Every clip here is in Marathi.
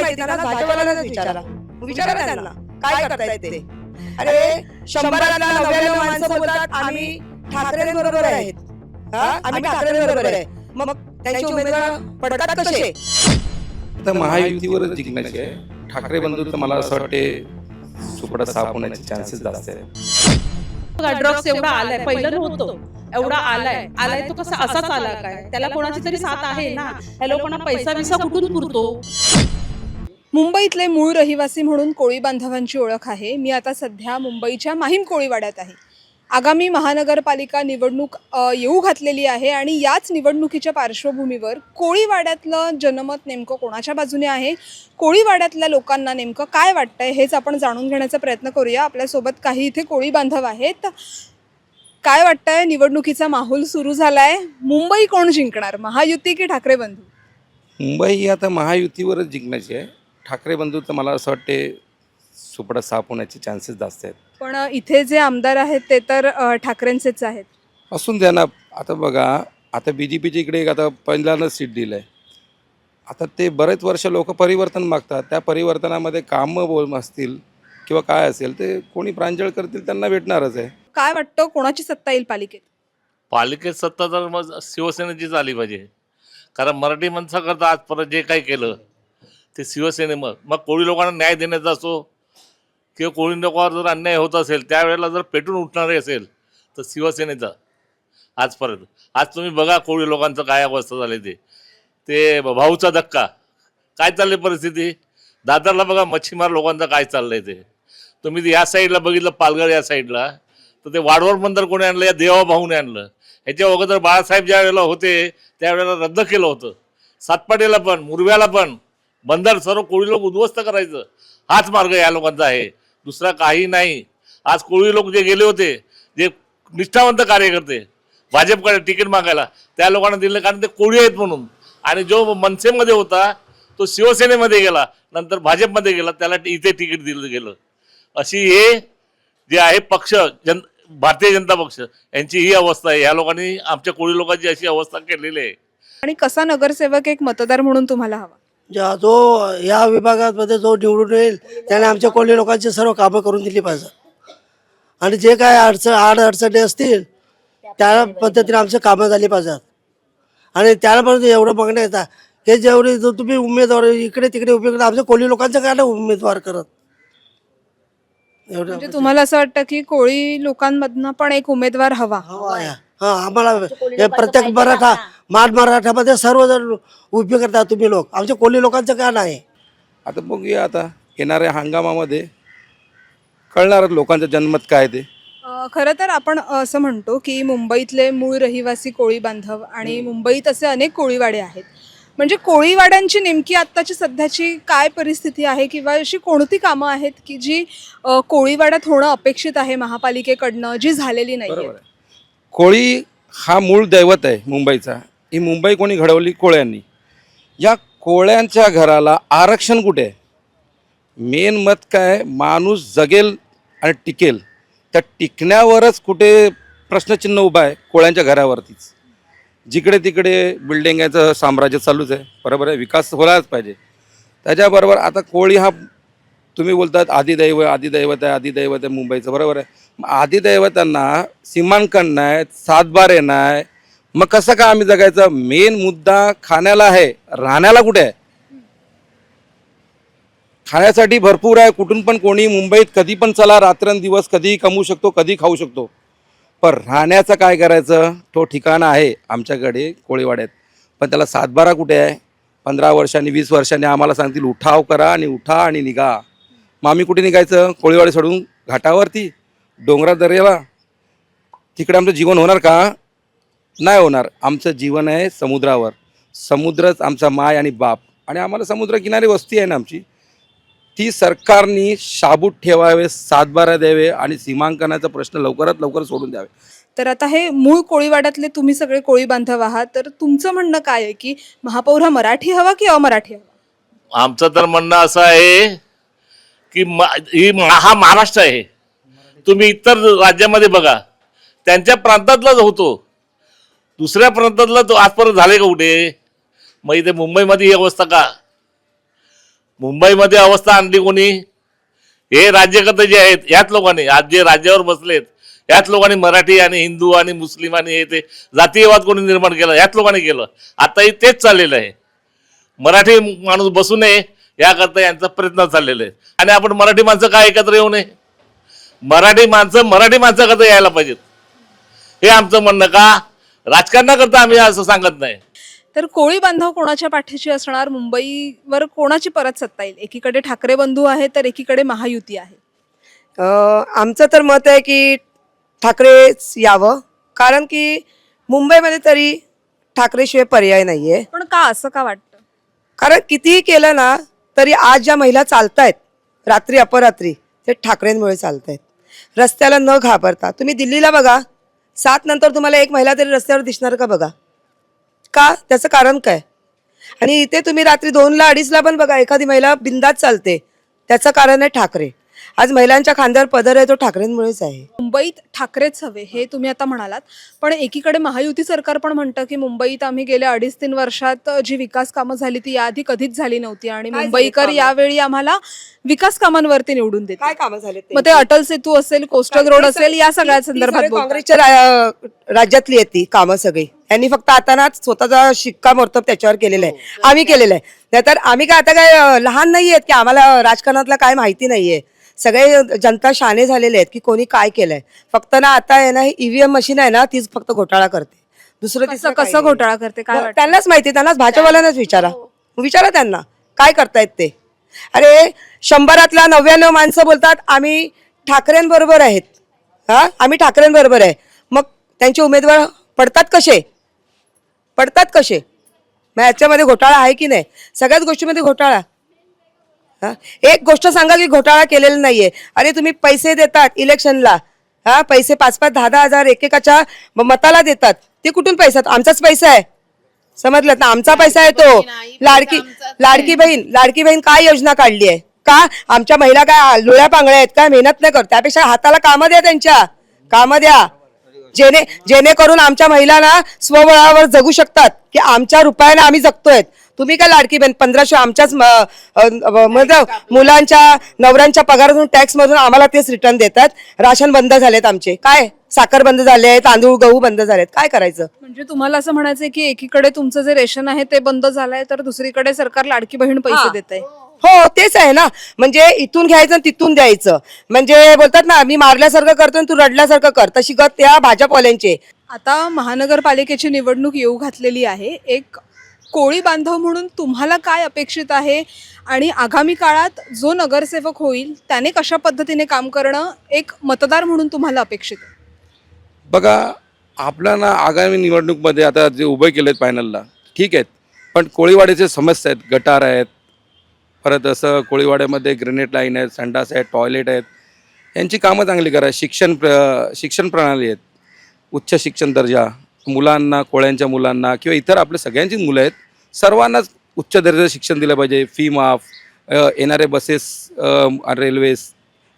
माहिती त्यांना भाजपवाल्यांनाच विचारा. विचारा. त्यांना. काय करतायत ते? अरे शंभरातला नव्याण्णव माणसं बोलतात आम्ही ठाकरेंबरोबर आहेत. हा? आम्ही ठाकरेंबरोबर आहे. मग त्यांचे उमेदवार पडतात कसे? तर महायुतीवरच जिंकण्याचे आहे. ठाकरे बंधू तर मला असं वाटते सुपडा साफ होण्याचे चान्सेस जास्त आहेत. ड्रग्स एवढा आलाय पहिलं नव्हतं. एवढा आलाय. आलाय. तो कसा असाच आला काय? त्याला कोणाची तरी साथ आहे ना. ह्या लोकांना पैसा बिसा कुठून पुरतो? मुंबईतले मूळ रहिवासी म्हणून कोळी बांधवांची ओळख आहे. मी आता सध्या मुंबईच्या माहीम कोळीवाड्यात आहे. आगामी महानगरपालिका निवडणूक अ, येऊ घातलेली आहे आणि याच निवडणुकीच्या पार्श्वभूमीवर कोळीवाड्यातलं जनमत नेमकं कोणाच्या बाजूने आहे? कोळीवाड्यातल्या लोकांना नेमकं काय वाटतंय हेच आपण जाणून घेण्याचा प्रयत्न करूया. आपल्यासोबत काही इथे कोळी बांधव आहेत. काय वाटतंय? निवडणुकीचा माहोल सुरू झालाय. मुंबई कोण जिंकणार? महायुती की ठाकरे बंधू? मुंबई ही आता महायुतीवरच जिंकण्याची आहे. ठाकरे बंधू तर मला असं वाटते सुपडा साफ होण्याचे चान्सेस जास्त आहेत. पण इथे जे आमदार आहेत ते तर अ, ठाकरेंचेच आहेत. असून द्या ना आता बघा आता बी जे पीच्या इकडे एक आता पहिल्यांदाच सीट दिलं आहे आता ते बरेच वर्ष लोक परिवर्तन मागतात. त्या परिवर्तनामध्ये कामं बोल असतील किंवा काय असेल ते कोणी प्रांजळ करतील त्यांना भेटणारच आहे. काय वाटतं कोणाची सत्ता येईल पालिकेत? पालिकेत सत्ता तर मग शिवसेनेचीच आली पाहिजे. कारण मराठी माणसाकरता आजपर्यंत जे काही केलं ते शिवसेने मग. मग कोळी लोकांना न्याय देण्याचा असो किंवा कोळी लोकांवर जर अन्याय होत असेल त्यावेळेला जर पेटून उठणारे असेल तर शिवसेनेचा आजपर्यंत. आज तुम्ही बघा कोळी लोकांचं काय अवस्था झाली ते. ते भाऊचा धक्का. काय चालली परिस्थिती? दादरला बघा मच्छीमार लोकांचं काय चाललंय ते. तुम्ही या साईडला बघितलं पालघर या साईडला. तर ते वाडवर बंदर कोणी आणलं? या देवा भाऊने आणलं. ह्याच्या अगोदर बाळासाहेब ज्या वेळेला होते त्यावेळेला रद्द केलं होतं. सातपाटीला पण मुरव्याला पण. बंदर सर्व कोळी लोक उद्ध्वस्त करायचं. हाच मार्ग या लोकांचा आहे. दुसरा काही नाही. आज कोळी लोक जे गेले होते जे निष्ठावंत कार्यकर्ते भाजपकडे तिकीट मागायला त्या लोकांना दिलं कारण ते कोळी आहेत म्हणून. आणि जो मनसेमध्ये होता तो शिवसेनेमध्ये गेला नंतर भाजपमध्ये गेला त्याला इथे तिकीट दिलं गेलं. अशी हे जे आहे पक्ष जन भारतीय जनता पक्ष यांची ही अवस्था आहे. या लोकांनी आमच्या कोळी लोकांची अशी अवस्था केलेली आहे. आणि कसा नगरसेवक एक मतदार म्हणून तुम्हाला हवा? ज्या जो या विभागामध्ये जो निवडून येईल त्याने आमच्या कोळी लोकांची सर्व कामं करून दिली पाहिजे. आणि जे काय अडचण आड अडचणी असतील त्या पद्धतीने आमचं कामं झाली पाहिजेत आणि त्याला पण एवढं बघणं येतात की जेवढे जो तुम्ही उमेदवार इकडे तिकडे उभे करता आमच्या कोळी लोकांचं काय नाही उमेदवार करत? एवढं म्हणजे तुम्हाला असं वाटतं की कोळी लोकांमधनं पण एक उमेदवार हवा? हवा आहे. हा आम्हाला हे प्रत्येक मराठा माड मराठामध्ये सर्वजण उभे करता तुम्ही लोक. आमच्या कोळी लोकांचं काय नाही? आता बघूया आता. येणाऱ्या हंगामामध्ये कळणारच लोकांचं जनमत काय ते? अ, खरं तर आपण असं म्हणतो की मुंबईतले मूळ रहिवासी कोळी बांधव आणि मुंबईत असे अनेक कोळीवाडे आहेत. म्हणजे कोळीवाड्यांची नेमकी आत्ताची सध्याची काय परिस्थिती आहे किंवा अशी कोणती कामं आहेत की जी अ, कोळीवाड्यात होणं अपेक्षित आहे महापालिकेकडनं जी झालेली नाही बरोबर आहे. कोळी हा मूळ दैवत आहे मुंबईचा. ही मुंबई कोणी घडवली? कोळ्यांनी. या कोळ्यांच्या घराला आरक्षण कुठे आहे? मेन मत काय? माणूस जगेल आणि टिकेल. त्या टिकण्यावरच कुठे प्रश्नचिन्ह उभा आहे? कोळ्यांच्या घरावरतीच. जिकडे तिकडे बिल्डिंगाचं साम्राज्य चालूच आहे. बरोबर आहे? विकास व्हायलाच पाहिजे. त्याच्याबरोबर आता कोळी हा तुम्ही बोलतात आदिदैव आदिदैवत आहे आदिदैवत आहे मुंबईचं. बरोबर आहे? मग आदिदैवतांना सीमांकन नाही सातबारे नाही मग कसं का आम्ही जगायचं? मेन मुद्दा खाण्याला आहे. राहण्याला कुठे आहे? खाण्यासाठी भरपूर आहे. कुठून पण कोणी मुंबईत कधी पण चला रात्रंदिवस कधीही कमवू शकतो कधी खाऊ शकतो. पण राहण्याचं काय करायचं? तो ठिकाण आहे आमच्याकडे कोळीवाड्यात. पण त्याला सातबारा कुठे आहे? पंधरा वर्षांनी वीस वर्षांनी आम्हाला सांगतील उठाव करा आणि उठा आणि निघा. मग आम्ही कुठे निघायचं? कोळीवाडे सोडून घाटावरती डोंगरा दर्याला तिकडे आमचं जीवन होणार का? नाही होणार. आमचं जीवन आहे समुद्रावर. समुद्रच आमचा माय आणि बाप. आणि आम्हाला समुद्रकिनारी वस्ती आहे ना आमची. ती सरकारनी शाबूत ठेवावे सातबारा द्यावे आणि सीमांकनाचा प्रश्न लवकरात लवकर सोडून द्यावे. तर आता हे मूळ कोळीवाड्यातले तुम्ही सगळे कोळी बांधव आहात. तर तुमचं म्हणणं काय आहे की महापौर हा मराठी हवा की अमराठी हवा? आमचं तर म्हणणं असं आहे की म- ही हा महाराष्ट्र आहे. तुम्ही इतर राज्यामध्ये बघा. त्यांच्या प्रांतातलाच होतो. दुसऱ्या प्रांतातला तो आजपर्यंत झाले का कुठे? मग इथे मुंबईमध्ये ही अवस्था का? मुंबईमध्ये अवस्था आणली कोणी? हे राज्यकर्ते जे आहेत याच लोकांनी आज जे राज्यावर बसलेत याच लोकांनी मराठी आणि हिंदू आणि मुस्लिम आणि हे ते जातीयवाद कोणी निर्माण केलं? याच लोकांनी केलं. आताही तेच चाललेलं आहे. मराठी माणूस बसू नये याकरता यांचा प्रयत्न चाललेला आहे. आणि आपण मराठी माणसं काय एकत्र येऊ नये? मराठी माणसं मराठी माणसाकरता यायला पाहिजेत. हे आमचं म्हणणं का? राजकारणाकरता आम्ही असं सांगत नाही. तर कोळी बांधव कोणाच्या पाठीशी असणार? मुंबईवर कोणाची परत सत्ता येईल? एकीकडे ठाकरे बंधू आहे तर एकीकडे महायुती आहे. अं, आमचं तर मत आहे की ठाकरेच यावं. कारण की मुंबईमध्ये तरी ठाकरेशिवाय पर्याय नाहीये. पण का? असं का वाटतं? कारण कितीही केलं ना तरी आज ज्या महिला चालतायत रात्री अपरात्री ते ठाकरेंमुळे चालतायत. रस्त्याला न घाबरता. तुम्ही दिल्लीला बघा सात नंतर तुम्हाला एक महिला तरी रस्त्यावर दिसणार का बघा? का? त्याचं कारण काय? आणि इथे तुम्ही रात्री दोनला अडीचला पण बघा एखादी महिला बिंदात चालते. त्याचं कारण आहे ठाकरे. आज महिलांच्या खांद्यावर पदर आहे तो ठाकरेंमुळेच आहे. मुंबईत ठाकरेच हवे हे तुम्ही आता म्हणालात. पण एकीकडे महायुती सरकार पण म्हणतं की मुंबईत आम्ही गेल्या अडीच तीन वर्षात जी विकास कामं झाली ती याआधी कधीच झाली नव्हती आणि मुंबईकर? यावेळी आम्हाला विकास कामांवरती निवडून देते काय कामं झाले मग ते अटल सेतू असेल कोस्टल रोड असेल या सगळ्या संदर्भात बोलतात. काँग्रेसच्या रा- राज्यातली आहेत ती कामं सगळी. यांनी फक्त आता ना स्वतःचा शिक्का मोर्तब त्याच्यावर केलेला आहे. आम्ही केलेलं आहे. नाहीतर आम्ही काय आता काय अं, लहान नाही आहेत की आम्हाला राजकारणातलं काय माहिती नाहीये. सगळे जनता शाणे झालेले आहेत की कोणी काय केलंय. फक्त ना आता आहे ना ईव्हीएम मशीन आहे ना तीच फक्त घोटाळा करते. दुसरं काही कसं. घोटाळा करते? काय मग वाटतं? त्यांनाच माहिती त्यांनाच भाजपवाल्यांनाच विचारा. विचारा त्यांना काय करतायत ते? अरे शंभरातला नव्याण्णव माणसं बोलतात आम्ही ठाकरेंबरोबर आहेत. हा? आम्ही ठाकरेंबरोबर आहे. मग त्यांचे उमेदवार पडतात कसे? पडतात कसे? मग याच्यामध्ये घोटाळा आहे की नाही? सगळ्याच गोष्टीमध्ये घोटाळा. हा? एक गोष्ट सांगा की घोटाळा केलेला नाहीये. अरे तुम्ही पैसे देतात इलेक्शनला. हा पैसे पाच पाच दहा दहा हजार एकेकाच्या मताला देतात. ते कुठून पैसा? आमचाच पैसा आहे. समजलं ना? आमचा पैसा आहे तो. लाडकी लाडकी बहीण. लाडकी बहीण काय योजना काढली आहे? का? आमच्या महिला काय लोळ्या पांगळ्या आहेत? काय मेहनत नाही करत? त्यापेक्षा हाताला कामं द्या त्यांच्या. कामं द्या. जेणे जेणेकरून आमच्या महिलांना स्वबळावर जगू शकतात. की आमच्या रुपयाने आम्ही जगतोय तुम्ही काय लाडकी बहीण? पंधराशे आमच्याच म्हणजे मुलांच्या नवऱ्यांच्या पगारातून टॅक्स मधून आम्हाला तेच रिटर्न देतात. राशन बंद झालेत आमचे. काय? साखर बंद झाले तांदूळ गहू बंद झालेत. काय करायचं? म्हणजे तुम्हाला असं म्हणायचंय की एकीकडे तुमचं जे रेशन आहे ते बंद झालंय तर दुसरीकडे सरकार लाडकी बहीण पैसे. देत आहे हो तेच आहे ना. म्हणजे इथून घ्यायचं आणि तिथून द्यायचं. म्हणजे बोलतात ना मी मारल्यासारखं करतो आणि तू रडल्यासारखं कर. तशी गत त्या भाजपवाल्यांची. आता महानगरपालिकेची निवडणूक येऊ घातलेली आहे. एक कोळी बांधव म्हणून तुम्हाला काय अपेक्षित आहे? आणि आगामी काळात जो नगरसेवक होईल त्याने कशा पद्धतीने काम करणं एक मतदार म्हणून तुम्हाला अपेक्षित आहे? बघा आपल्याला आगामी निवडणूकमध्ये आता जे उभे आहेत पॅनलला ठीक आहेत. पण कोळीवाड्याचे समस्या आहेत गटार आहेत. परत असं कोळीवाड्यामध्ये ग्रेनेड लाईन आहेत संडास आहेत टॉयलेट आहेत. यांची कामं चांगली करा. शिक्षण प्र शिक्षण प्रणाली आहेत. उच्च शिक्षण दर्जा मुलांना कोळ्यांच्या मुलांना किंवा इतर आपल्या सगळ्यांचीच मुलं आहेत सर्वांनाच उच्च दर्जाचं शिक्षण दिलं पाहिजे. फी माफ येणारे बसेस रेल्वेज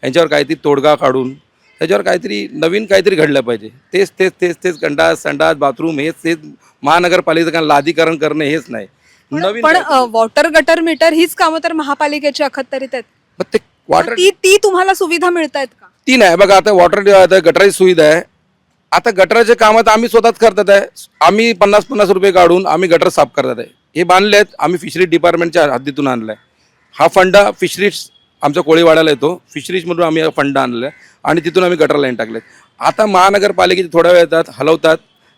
यांच्यावर काहीतरी तोडगा काढून त्याच्यावर काहीतरी नवीन काहीतरी घडलं पाहिजे. तेच तेच तेच तेच गंडास संडास बाथरूम हेच तेच महानगरपालिकेचं लादीकरण करणं हेच नाही. नवीन पण. वॉटर गटर मीटर हीच कामं तर महापालिकेची अखत्तरीत आहेत मग ते वॉटर ती ती तुम्हाला सुविधा मिळत आहेत का? ती नाही. बघा आता वॉटर गटराची सुविधा आहे. आता गटराचे कामं तर आम्ही स्वतःच करतात आहे. आम्ही पन्नास पन्नास रुपये काढून आम्ही गटर साफ करतात आहे. हे बांधले आहेत आम्ही फिशरी डिपार्टमेंटच्या हद्दीतून आणलं आहे हा फंड फिशरीज आमच्या कोळीवाड्याला येतो. फिशरीजमधून आम्ही हा फंड आणला आहे आणि तिथून आम्ही गटर लाईन टाकले आता महानगरपालिकेचे थोड्या वेळ येतात हलवतात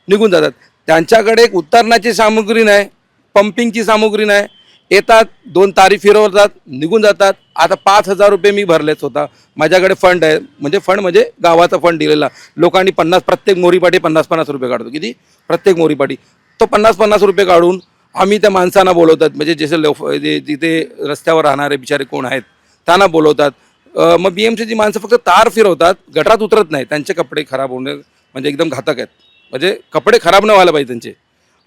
निघून जातात. त्यांच्याकडे एक उत्तरणाची सामुग्री नाही पंपिंगची सामुग्री नाही येतात दोन तारी फिरवतात निघून जातात. आता पाच हजार रुपये मी भरलेच होता. माझ्याकडे फंड आहे. म्हणजे फंड म्हणजे गावाचा फंड दिलेला. लोकांनी पन्नास प्रत्येक मोरीपाठी पन्नास पन्नास रुपये काढतो. किती? प्रत्येक मोरीपाठी तो पन्नास पन्नास रुपये काढून आम्ही त्या माणसांना बोलवतात. म्हणजे जसे लोक जे जिथे रस्त्यावर राहणारे बिचारे कोण आहेत त्यांना बोलवतात. मग बी एम सीची माणसं फक्त तार फिरवतात. गटारात उतरत नाही. त्यांचे कपडे खराब होणे म्हणजे एकदम घातक आहेत. म्हणजे कपडे खराब न व्हायला पाहिजे त्यांचे.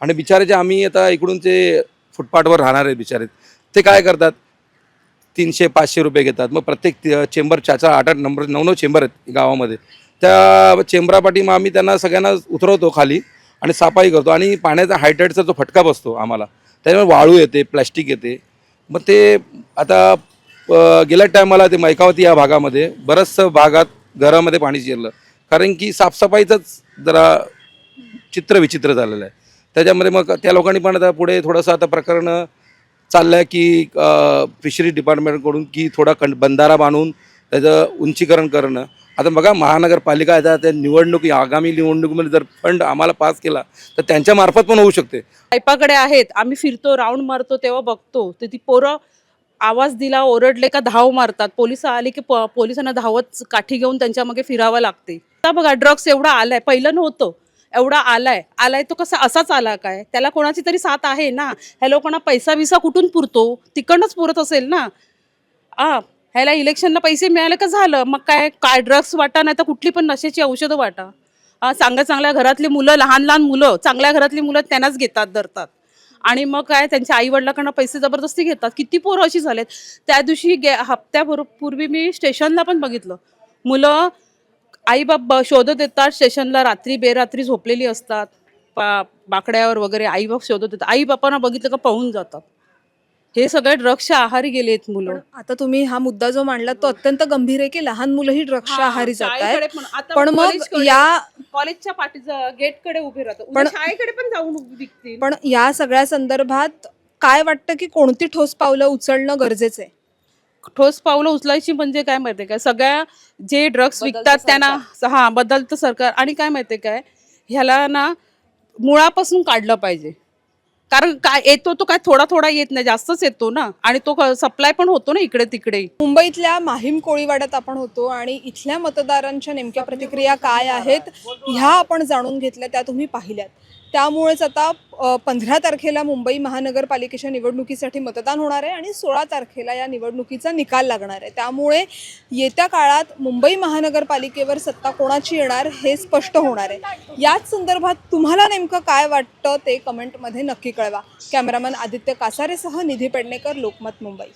आणि बिचारे जे आम्ही आता इकडून ते फुटपाथवर राहणारे बिचारे. ते काय करतात? तीनशे पाचशे रुपये घेतात. मग प्रत्येक चेंबर चार आठ आठ नंबर नऊ नऊ चेंबर आहेत गावामध्ये. त्या चेंबरापाठी मग आम्ही त्यांना सगळ्यांना उतरवतो खाली आणि साफाई करतो आणि पाण्याचा हायड्रेटचा जो फटका बसतो आम्हाला त्याच्यामुळे वाळू येते प्लॅस्टिक येते. मग ते आता गेल्या टायमाला ते मैकावती या भागामध्ये बरंचसं भागात घरामध्ये पाणी शिरलं. कारण की साफसफाईचंच जरा चित्र विचित्र झालेलं आहे. त्याच्यामध्ये मग त्या लोकांनी पण आता पुढे थोडंसं आता प्रकरण चाललं आहे की फिशरीज डिपार्टमेंटकडून की थोडा कं बंधारा बांधून त्याचं उंचीकरण करणं. आता बघा महानगरपालिका आता त्या निवडणुकी आगामी निवडणुकीमध्ये जर फंड आम्हाला पास केला तर त्यांच्या मार्फत पण होऊ शकते. पाईपाकडे आहेत आम्ही फिरतो राऊंड मारतो तेव्हा बघतो. तर ती पोरं आवाज दिला ओरडले का धाव मारतात. पोलीस आले की प- पोलिसांना धावत काठी घेऊन त्यांच्या मागे फिरावं लागते. आता बघा ड्रग्स एवढा आलाय पहिलं नव्हतं. एवढा आलाय. आलाय तो कसा असाच आला काय? त्याला कोणाची तरी साथ आहे ना? ह्या लोकांना पैसा विसा कुठून पुरतो? तिकडनंच पुरत असेल ना? आ ह्याला इलेक्शनला पैसे मिळाले का झालं? मग काय? काय ड्रग्स वाटा नाही तर कुठली पण नशेची औषधं वाटा. आ, चांगल्या चांगल्या घरातली मुलं लहान लहान मुलं चांगल्या घरातली मुलं त्यांनाच घेतात धरतात. आणि मग काय? त्यांच्या आईवडिलाकडनं पैसे जबरदस्ती घेतात. किती पोरं अशी झालेत. त्या दिवशी गे हप्त्याभर पूर्वी मी स्टेशनला पण बघितलं. मुलं आई बाप शोधत येतात स्टेशनला रात्री बेरात्री झोपलेली असतात पा बाकड्यावर वगैरे आई बाप शोधत येतात. आई बापांना बघितलं का पळून जातात. हे सगळे ड्रग्सच्या आहारी गेलेत मुलं. पण आता तुम्ही हा मुद्दा जो मांडला तो अत्यंत गंभीर आहे की लहान मुलंही ड्रग्सच्या आहारी जात आहेत. शाळेकडे पण मग या कॉलेजच्या पाठीच्या गेटकडे उभे राहतात. पण- शाळेकडे पण जाऊन पण या सगळ्या संदर्भात काय वाटतं की कोणती ठोस पावलं उचलणं गरजेचं आहे? ठोस पावलं उचलायची म्हणजे काय माहितीये काय सगळ्या जे ड्रग्स विकतात त्यांना हा बदलतं सरकार. आणि काय माहितीये काय? ह्याला ना मुळापासून काढलं पाहिजे. कारण काय येतो तो काय थोडा थोडा येत नाही जास्तच येतो ना. आणि तो सप्लाय पण होतो ना इकडे तिकडे. मुंबईतल्या माहीम कोळीवाड्यात आपण होतो आणि इथल्या मतदारांच्या नेमक्या प्रतिक्रिया काय आहेत ह्या आपण जाणून घेतल्या त्या तुम्ही पाहिल्यात. त्यामुळेच आता पंधरा तारखेला मुंबई महानगरपालिकेच्या निवडणुकीसाठी मतदान होणार आहे आणि सोळा तारखेला या निवडणुकीचा निकाल लागणार आहे. त्यामुळे येत्या काळात मुंबई महानगरपालिकेवर सत्ता कोणाची येणार हे स्पष्ट होणार आहे. याच संदर्भात तुम्हाला नेमकं काय वाटतं ते कमेंटमध्ये नक्की कळवा. कॅमेरामन आदित्य कासारेसह निधी पेडणेकर लोकमत मुंबई.